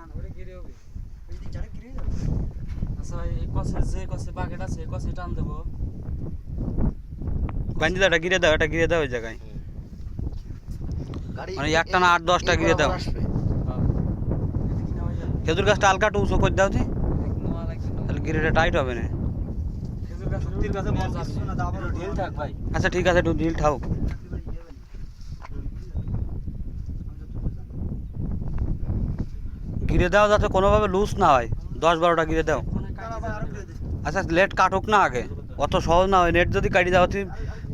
না না ওটা গিরে হবে ওই দিক যারা গিরে যাবে আচ্ছা ভাই এই কষে যে কষে বাকেট আছে এই কষে টান দেবো বান্ধি দাও এটা গিরে দাও এটা গিরে দাও ওই জায়গায়। গাড়ি মানে একটা না আট দশটা গিরে দাও। আসবে। হ্যাঁ এটা কিনা হয়ে যাবে খেজুর গাছটা হালকা একটু উঁচু করে দাও তুই নোয়া লাগবে না তাহলে গিরেটা টাইট হবে না। খেজুর গাছ সত্যির কাছে বল কিছু না, দাও, একটু ঢিল থাক। ভাই। আচ্ছা ঠিক আছে একটু ঢিল ঠাও। গিরে দাও যাতে কোনোভাবে লুজ না হয়। দশ বারোটা গিরে দাও। আচ্ছা লেট কাটুক না আগে। অত সহজ না হয়। নেট যদি কাটি দাও তুই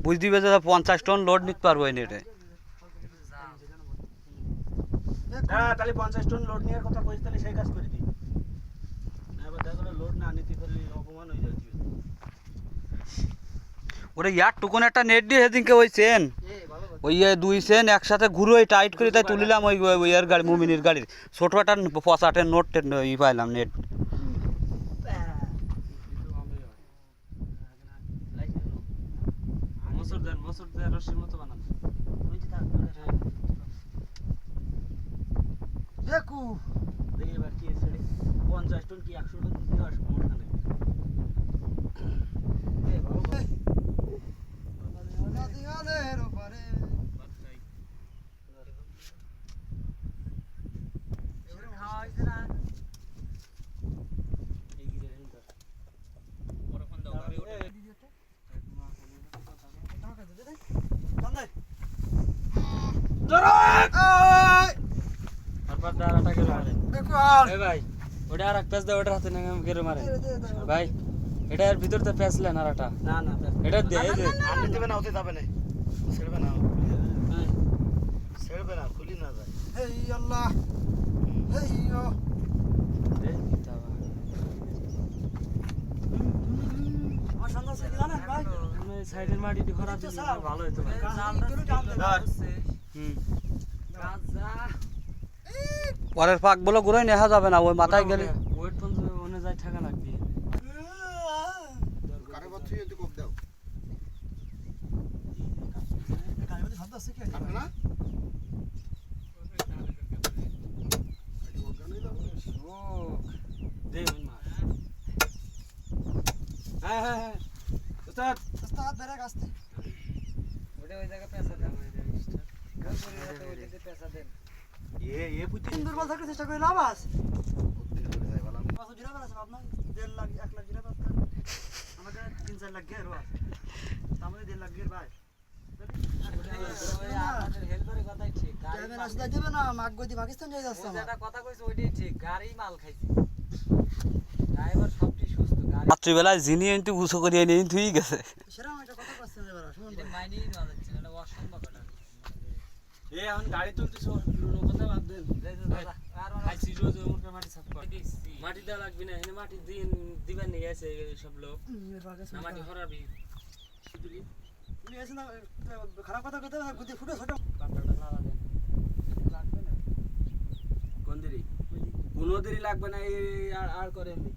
বুঝ দিবে যে পঞ্চাশ টন লোড নিতে পারব এই নেটে হ্যাঁ তাহলে পঞ্চাশ টন লোড নেওয়ার কথা কইস তাহলে সেই কাজ করে দিই। লোড না নিতে পারলে অপমান হয়ে যাচ্ছে ওরে ইয়ার টুকুন একটা নেট দিয়ে সেদিনকে ওই চেন ওই দুই চেন একসাথে ঘুরে টাইট করে তাই তুলিলাম ওই ওই- ওই এর গাড়ি মুমিনির গাড়ির। ছোট একটা পচাটের নোট ই পাইলাম নেট মসুর দেন মসুর দেন রশির মতো বানান। দেখু। দেখি এবার কি পঞ্চাশ টন কি একশো টন দিতে আসব ওখানে তারপর দাঁড়াটা গেলে মারে এ ভাই ওটা আর এক প্যাচ দাও ওটার হাতে নিয়ে গেলে মারে। ভাই এটা এর ভিতর তো প্যাচ লেন আর একটা না। না এটা দে না হতে যাবে না। ছেড়বে না। ছেড়বে না খুলি না যায়। হেই আল্লাহ। হেই ও। সাইডের মাটি ভালো হতো হুম। পরের পাক বলে ঘুরে নেওয়া যাবে না ওই মাথায় গেলে। ওয়েট পর্যন্ত ওনে যায় থাকা লাগবে। কারে বাচ্চা যদি কোপ দাও। কারে মধ্যে শব্দ আছে কি কাটবে না ও দে ওই হ্যাঁ হ্যাঁ হ্যাঁ উস্তাদ আস্তে হাত বেড়ে ওটা ওই জায়গা পেঁচা দেন পেঁচা দেন। এ দুর্বল চেষ্টা করে লাভ আছে। পাঁচশো জিরা আছে আপনার দেড় লাখ এক লাখ জিরা বেড়ে তিন চার লাখ গের আছে। আমাদের দেড় লাখ গের ভাই। হেল্পারের কথাই ঠিক ক্যাবেন আসতে যাবে না মাগ গদি পাকিস্তান যাই যাচ্ছে কথা কইছে ওইটাই ঠিক গাড়ি মাল খাইছে। ড্রাইভার সবটি সুস্থ গাড়ি রাত্রিবেলায় যিনি এনতে উঁচু করিয়ে নিয়ে তুই গেছে। সেরকম একটা কথা করছেন এবার শুনুন এটা মাইনেই নেওয়া যাচ্ছে না এটা অসম্ভব এটা এ এখন গাড়ি তুলতেছো পুরনো কথা বাদ দেন মুখে মাটি সাফ কর। মাটি দেওয়া লাগবে না এনে মাটি দিয়ে দিবেন নিয়ে গেছে সব লোক। না মাটি হরাবি। খারাপ কথা কথা গদি ফুটে ছোট। পাপড়াটা লালা দেন লাগবে না। কোন দেরি? কোনো দেরি লাগবে না এই আর আর করে এমনি।